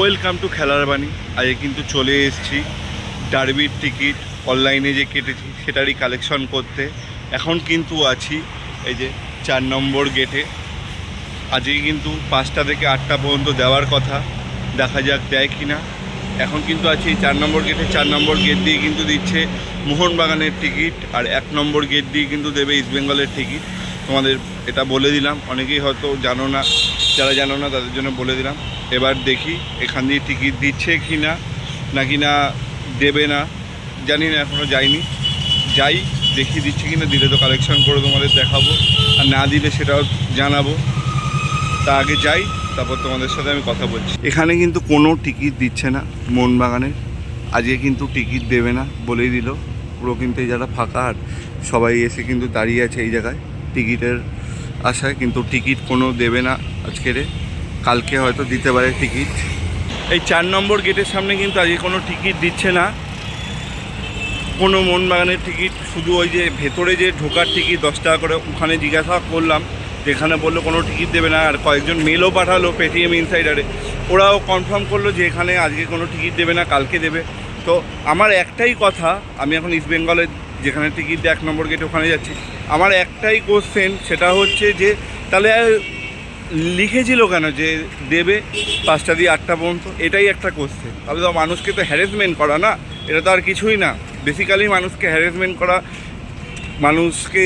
Welcome to খেলার বাণী। আজকে কিন্তু চলে এসেছি ডার্বির টিকিট, অনলাইনে যে কেটেছি সেটারই কালেকশন করতে। এখন কিন্তু আছি এই যে চার নম্বর গেটে। আজকে কিন্তু পাঁচটা থেকে আটটা পর্যন্ত দেওয়ার কথা। দেখা যাক দেয় কি না এখন কিন্তু আছি চার নম্বর গেটে। চার নম্বর গেট দিয়ে কিন্তু দিচ্ছে মোহনবাগানের টিকিট আর এক নম্বর গেট দিয়ে কিন্তু দেবে ইস্টবেঙ্গলের টিকিট। তোমাদের এটা বলে দিলাম। অনেকেই হয়তো জানো না যারা জানো না, তাদের জন্য বলে দিলাম। এবার দেখি এখান দিয়ে টিকিট দিচ্ছে কি না নাকি না দেবে না। জানি না এখনও যাইনি যাই, দেখি দিচ্ছে কি না দিলে তো কালেকশন করে তোমাদের দেখাবো। আর না দিলে সেটাও জানাব। তা আগে যাই, তারপর তোমাদের সাথে আমি কথা বলছি। এখানে কিন্তু কোনো টিকিট দিচ্ছে না মোহনবাগানের আজকে কিন্তু টিকিট দেবে না বলেই দিল। পুরো কিন্তু এই যারা ফাঁকা, আর সবাই এসে কিন্তু দাঁড়িয়ে আছে এই জায়গায় টিকিটের আশায়। কিন্তু টিকিট কোনো দেবে না। আজকেরে কালকে হয়তো দিতে পারে টিকিট। এই চার নম্বর গেটের সামনে কিন্তু আজকে কোনো টিকিট দিচ্ছে না। কোনো মোহনবাগানের টিকিট, শুধু ওই যে ভেতরে যে ঢোকার টিকিট, দশ টাকা করে ওখানে জিজ্ঞাসা করলাম, যেখানে বলল কোনো টিকিট দেবে না, আর কয়েকজন মেলও পাঠালো পেটিএম ইনসাইডারে ওরাও কনফার্ম করল যে এখানে আজকে কোনো টিকিট দেবে না, কালকে দেবে। তো আমার একটাই কথা, আমি এখন ইস্ট বেঙ্গলে যেখানে টিকিট দিয়ে এক নম্বর গেটে ওখানে যাচ্ছি, আমার একটাই কোশ্চেন সেটা হচ্ছে যে, তাহলে লিখেছিল কেন যে দেবে পাঁচটা দিয়ে আটটা পর্যন্ত? এটাই একটা কোশ্চেন তাহলে তো মানুষকে তো হ্যারাসমেন্ট করা না? এটা তো আর কিছুই না। বেসিক্যালি মানুষকে হ্যারাসমেন্ট করা, মানুষকে,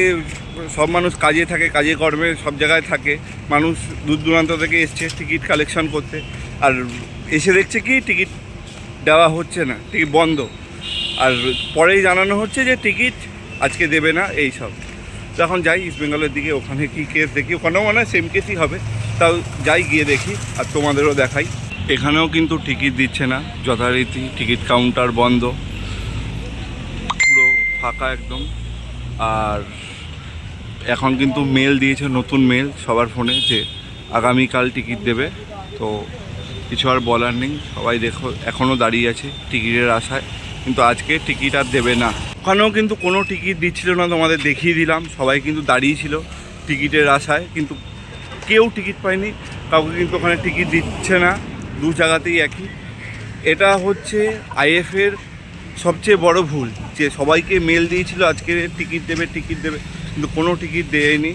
সব মানুষ কাজে থাকে, কাজে কর্মে সব জায়গায় থাকে। মানুষ দূর দূরান্ত থেকে এসছে টিকিট কালেকশন করতে। আর এসে দেখছে কি টিকিট দেওয়া হচ্ছে না টিকিট বন্ধ। আর পরেই জানানো হচ্ছে যে টিকিট আজকে দেবে না, এই সব। যখন যাই ইস্ট বেঙ্গলের দিকে, ওখানে কী কেস দেখি। ওখানেও মনে সেম কেসই হবে। তাও যাই গিয়ে দেখি, আর তোমাদেরও দেখাই। এখানেও কিন্তু টিকিট দিচ্ছে না, যথারীতি টিকিট কাউন্টার বন্ধ। পুরো ফাঁকা একদম। আর এখন কিন্তু মেল দিয়েছে, নতুন মেল সবার ফোনে যে আগামীকাল টিকিট দেবে। তো কিছু আর বলার নেই, সবাই দেখো, এখনও দাঁড়িয়ে আছে টিকিটের আশায়। কিন্তু আজকে টিকিট আর দেবে না। ওখানেও কিন্তু কোনো টিকিট দিচ্ছিল না, তোমাদের দেখিয়ে দিলাম। সবাই কিন্তু দাঁড়িয়ে ছিল টিকিটের আশায়। কিন্তু কেউ টিকিট পায়নি, কাউকে কিন্তু ওখানে টিকিট দিচ্ছে না, দু জায়গাতেই একই। এটা হচ্ছে আইএফের সবচেয়ে বড় ভুল, যে সবাইকে মেল দিয়েছিল, আজকে টিকিট দেবে টিকিট দেবে, কিন্তু কোনো টিকিট দেয়নি।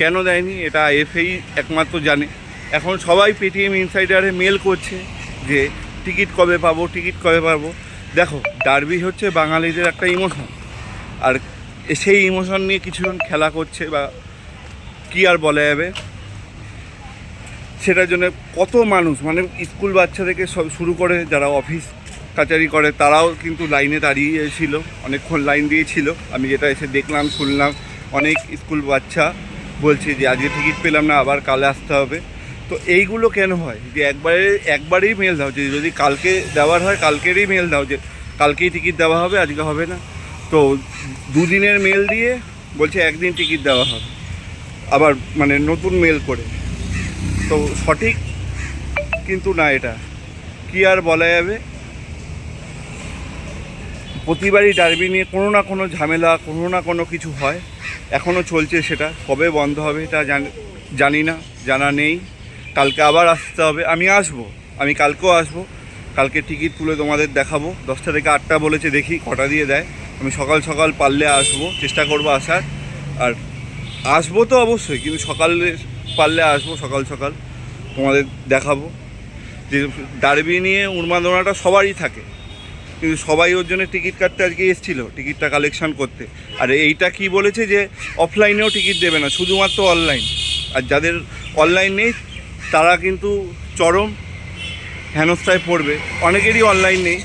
কেন দেয়নি? এটা আইএফএই একমাত্র জানে। এখন সবাই পেটিএম ইনসাইডারে মেল করছে যে, টিকিট কবে পাবো, টিকিট কবে পাবো? দেখো ডার্বি হচ্ছে বাঙালিদের একটা ইমোশন আর সেই ইমোশন নিয়ে কিছুজন খেলা করছে বা কী আর বলা যাবে? সেটার জন্য কত মানুষ মানে স্কুল বাচ্চা থেকে সব শুরু করে যারা অফিস কাচারি করে, তারাও কিন্তু লাইনে দাঁড়িয়ে ছিল অনেকক্ষণ লাইন দিয়েছিল। আমি যেটা এসে দেখলাম, শুনলাম, অনেক স্কুল বাচ্চা বলছে যে, আজকে টিকিট পেলাম না, আবার কালে আসতে হবে। তো এইগুলো কেন হয়? যে একবারে, একবারেই মেল দাও, যে যদি কালকে দেওয়ার হয়, কালকেরই মেল দাও, যে কালকেই টিকিট দেওয়া হবে, আজকে হবে না। তো দুদিনের মেল দিয়ে বলছে, একদিন টিকিট দেওয়া হবে। আবার মানে নতুন মেল করে। তো সঠিক, কিন্তু না এটা। কি আর বলা যাবে? প্রতিবারই ডার্বি নিয়ে কোনো না কোনো ঝামেলা, কোনো না কোনো কিছু হয়। এখনও চলছে সেটা। কবে বন্ধ হবে এটা জান- না, জানা নেই। কালকে আবার আসতে হবে। আমি আসব। আমি কালকেও আসব। কালকে টিকিট তুলে তোমাদের দেখাবো। দশটা থেকে আটটা বলেছে, দেখি কটা দিয়ে দেয়। আমি সকাল সকাল পারলে আসব। চেষ্টা করব আসার। আর আসব তো অবশ্যই, কিন্তু সকালে পারলে আসব সকাল সকাল, তোমাদের দেখাবো। যে ডার্বি নিয়ে উন্মাদনাটা সবারই থাকে, কিন্তু সবাই ওর জন্য টিকিট কাটতে আজকে এসেছিল, টিকিটটা কালেকশন করতে। আর এইটা কি বলেছে যে অফলাইনেও টিকিট দেবে না, শুধুমাত্র অনলাইন আর যাদের অনলাইন নেই, তারা কিন্তু চরম হেনস্থায় পড়বে। অনেকেরই অনলাইন নেই,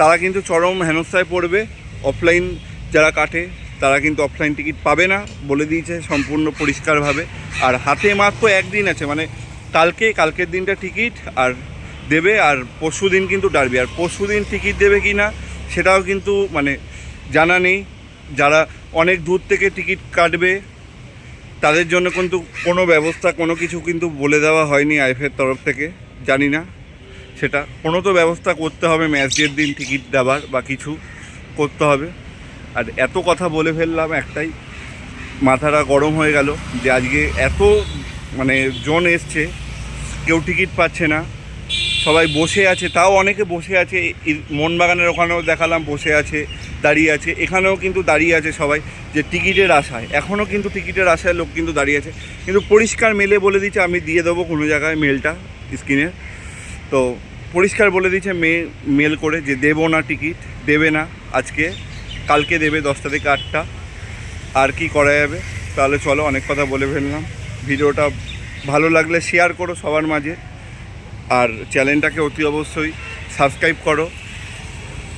তারা কিন্তু চরম হেনস্থায় পড়বে অফলাইন যারা কাটে তারা কিন্তু অফলাইন টিকিট পাবে না বলে দিয়েছে সম্পূর্ণ পরিষ্কারভাবে। আর হাতে মাত্র একদিন আছে মানে কালকে, কালকের দিনটা টিকিট আর দেবে, আর পরশু দিন কিন্তু ডারবি আর পরশু দিন টিকিট দেবে কি না, সেটাও কিন্তু মানে জানা নেই। যারা অনেক দূর থেকে টিকিট কাটবে, তাদের জন্য কিন্তু কোনো ব্যবস্থা, কোনো কিছু কিন্তু বলে দেওয়া হয়নি আইফের তরফ থেকে, জানি না। সেটা কোনো তো ব্যবস্থা করতে হবে ম্যাচের দিন টিকিট দেওয়ার বা কিছু করতে হবে। আর এত কথা বলে ফেললাম একটাই, মাথাটা গরম হয়ে গেল যে আজকে এত মানে জন এসছে, কেউ টিকিট পাচ্ছে না, সবাই বসে আছে, তাও অনেকে বসে আছে মনবাগানের ওখানেও দেখালাম বসে আছে, দাঁড়িয়ে আছে, এখানেও কিন্তু দাঁড়িয়ে আছে সবাই যে টিকিটের আশায়, এখনও কিন্তু টিকিটের আশায় লোক কিন্তু দাঁড়িয়ে আছে, কিন্তু পরিষ্কার মেলে বলে দিচ্ছে, আমি দিয়ে দেবো কোনো জায়গায় মেলটা স্ক্রিনে, তো পরিষ্কার বলে দিচ্ছে মে, মেল করে যে দেবো না টিকিট, দেবে না আজকে কালকে দেবে দশটা থেকে আটটা। আর কি করা যাবে? তাহলে চলো অনেক কথা বলে ফেললাম। ভিডিওটা ভালো লাগলে শেয়ার করো সবার মাঝে। আর চ্যানেলটাকে অতি অবশ্যই সাবস্ক্রাইব করো।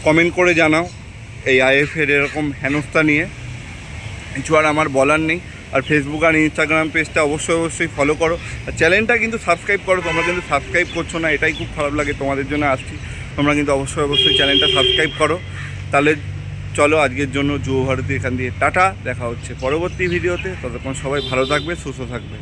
কমেন্ট করে জানাও এই আইএফের এরকম হেনস্থা নিয়ে। কিছু আর আমার বলার নেই। আর ফেসবুক আর ইনস্টাগ্রাম পেজটা অবশ্যই অবশ্যই ফলো করো। আর চ্যানেলটা কিন্তু সাবস্ক্রাইব করো, তোমরা কিন্তু সাবস্ক্রাইব করছ না, এটাই খুব খারাপ লাগে। তোমাদের জন্য আসছি। তোমরা কিন্তু অবশ্যই অবশ্যই চ্যানেলটা সাবস্ক্রাইব করো। তাহলে চলো আজকের জন্য যুব ভারতী এখান দিয়ে টাটা, দেখা হচ্ছে পরবর্তী ভিডিওতে, ততক্ষণ সবাই ভালো থাকবে, সুস্থ থাকবে।